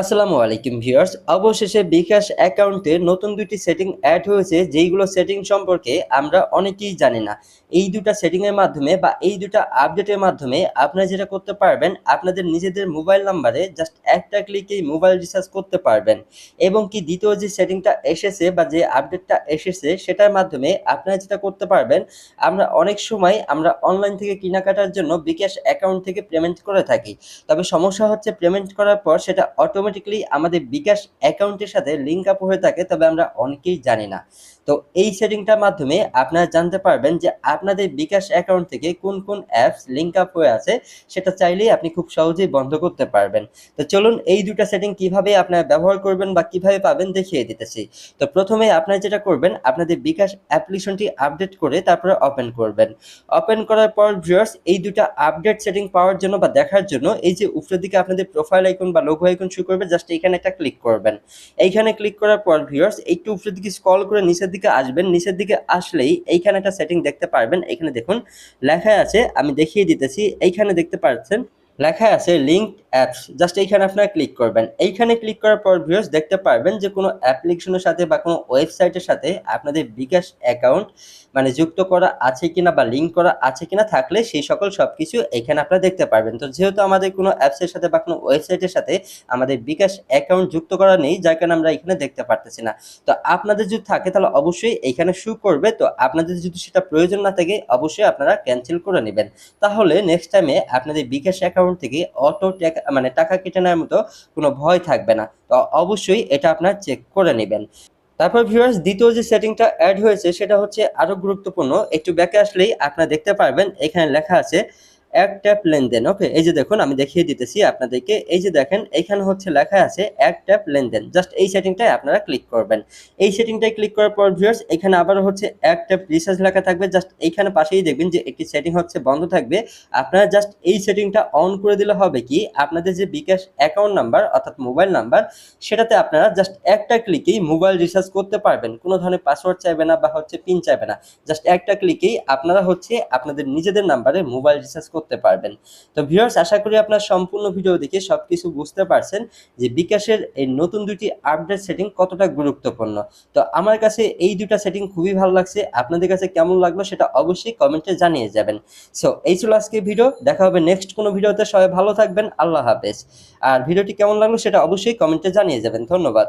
আসসালামু আলাইকুম ভিউয়ার্স। অবশেষে বিকাশ অ্যাকাউন্টে নতুন দুটি সেটিং অ্যাড হয়েছে, যেইগুলো সেটিং সম্পর্কে আমরা অনেকেই জানি না। এই দুটা সেটিং এর মাধ্যমে বা এই দুটা আপডেটের মাধ্যমে আপনারা যেটা করতে পারবেন, আপনাদের নিজেদের মোবাইল নাম্বারে জাস্ট একটা ক্লিকেই মোবাইল রিচার্জ করতে পারবেন। এবং কি দ্বিতীয় যে সেটিংটা এসেছে বা যে আপডেটটা এসেছে, সেটার মাধ্যমে আপনারা যেটা করতে পারবেন, আমরা অনেক সময় আমরা অনলাইন থেকে কেনাকাটার জন্য বিকাশ অ্যাকাউন্ট থেকে পেমেন্ট করে থাকি। তবে সমস্যা হচ্ছে পেমেন্ট করার পর সেটা অটোমেটিক্যালি আমাদের বিকাশ অ্যাকাউন্টের সাথে লিঙ্ক আপ হয়ে থাকে, তবে আমরা অনেকেই জানি না। তো এই সেটিংটার মাধ্যমে আপনারা জানতে পারবেন যে আপনাদের বিকাশ অ্যাকাউন্ট থেকে কোন কোন অ্যাপস লিঙ্ক আপ হয়ে আছে, সেটা চাইলেই আপনি খুব সহজেই বন্ধ করতে পারবেন। তো চলুন এই দুটা সেটিং কীভাবে আপনারা ব্যবহার করবেন বা কীভাবে পাবেন দেখিয়ে দিতেছি। তো প্রথমে আপনারা যেটা করবেন, আপনাদের বিকাশ অ্যাপ্লিকেশনটি আপডেট করে তারপরে ওপেন করবেন। ওপেন করার পর ভিউয়ার্স এই দুটা আপডেট সেটিং পাওয়ার জন্য বা দেখার জন্য এই যে উপরের দিকে আপনাদের প্রোফাইল আইকন বা লোগো আইকন শুরু করবে জাস্ট এখানে একটা ক্লিক করবেন। এইখানে ক্লিক করার পর ভিউয়ার্স একটু উপরের দিকে স্ক্রল করে নিচের দিকে আসবেন। নিচের দিকে আসলেই এইখানে একটা সেটিং দেখতে পারবেন। এখানে দেখুন লেখা আছে, আমি দেখিয়ে দিতেছি, এইখানে দেখতে পাচ্ছেন লেখা আছে লিঙ্ক অ্যাপস জাস্ট এইখানে আপনারা ক্লিক করবেন। এইখানে ক্লিক করার পর ভিউয়ার্স দেখতে পারবেন যে কোনো অ্যাপ্লিকেশনের সাথে বা কোনো ওয়েবসাইটের সাথে আপনাদের বিকাশ অ্যাকাউন্ট মানে যুক্ত করা আছে কিনা বা লিঙ্ক করা আছে কিনা থাকলে সেই সকল সব কিছু এখানে আপনারা দেখতে পারবেন। তো যেহেতু আমাদের কোনো অ্যাপসের সাথে বা কোনো ওয়েবসাইটের সাথে আমাদের বিকাশ অ্যাকাউন্ট যুক্ত করা নেই, যার কারণে আমরা এখানে দেখতে পারতেছি না। তো আপনাদের যদি থাকে তাহলে অবশ্যই এখানে শু করবে। তো আপনাদের যদি সেটা প্রয়োজন না থাকে, অবশ্যই আপনারা ক্যান্সেল করে নেবেন। তাহলে নেক্সট টাইমে আপনাদের বিকাশ অ্যাকাউন্ট থেকে অটো টাকা মানে টাকা কেটে নেওয়ার মতো কোনো ভয় থাকবে না। তো অবশ্যই এটা আপনার চেক করে নেবেন। তারপর ভিউয়ার্স দ্বিতীয় যে সেটিংটা অ্যাড হয়েছে, সেটা হচ্ছে আরও গুরুত্বপূর্ণ। একটু ব্যাকে আসলেই আপনারা দেখতে পারবেন, এখানে লেখা আছে এক ট্যাপ লেনদেন, ওকে? এই যে দেখুন, আমি দেখিয়ে দিতেছি আপনাদেরকে। এই যে দেখেন এখানে হচ্ছে লেখা আছে এক ট্যাপ লেনদেন। জাস্ট এই সেটিংটায় আপনারা ক্লিক করবেন। এই সেটিংটায় ক্লিক করার পর ভিউয়ার্স, এখানে আবারও হচ্ছে এক ট্যাপ রিচার্জ লেখা থাকবে। জাস্ট এইখানে পাশেই দেখবেন যে একটি সেটিং হচ্ছে বন্ধ থাকবে। আপনারা জাস্ট এই সেটিংটা অন করে দিলে হবে কি, আপনাদের যে বিকাশ অ্যাকাউন্ট নাম্বার, অর্থাৎ মোবাইল নাম্বার, সেটাতে আপনারা জাস্ট একটা ক্লিকেই মোবাইল রিচার্জ করতে পারবেন। কোনো ধরনের পাসওয়ার্ড চাইবে না বা হচ্ছে পিন চাইবে না। জাস্ট একটা ক্লিকেই আপনারা হচ্ছে আপনাদের নিজেদের নাম্বারে মোবাইল রিচার্জ করতে পারবেন। তো ভিউয়ার্স আশা করি আপনার সম্পূর্ণ ভিডিও দেখে সবকিছু বুঝতে পারছেন যে বিকাশের এই নতুন দুটি আপডেট সেটিং কতটা গুরুত্বপূর্ণ। তো আমার কাছে এই দুটা সেটিং খুবই ভালো লাগছে। আপনাদের কাছে কেমন লাগল সেটা অবশ্যই কমেন্টে জানিয়ে যাবেন। সো এই ছিল আজকে ভিডিও দেখা হবে নেক্সট কোনো ভিডিওতে সবাই ভালো থাকবেন। আল্লাহ হাফেজ। আর ভিডিওটি কেমন লাগল সেটা অবশ্যই কমেন্টে জানিয়ে যাবেন। ধন্যবাদ।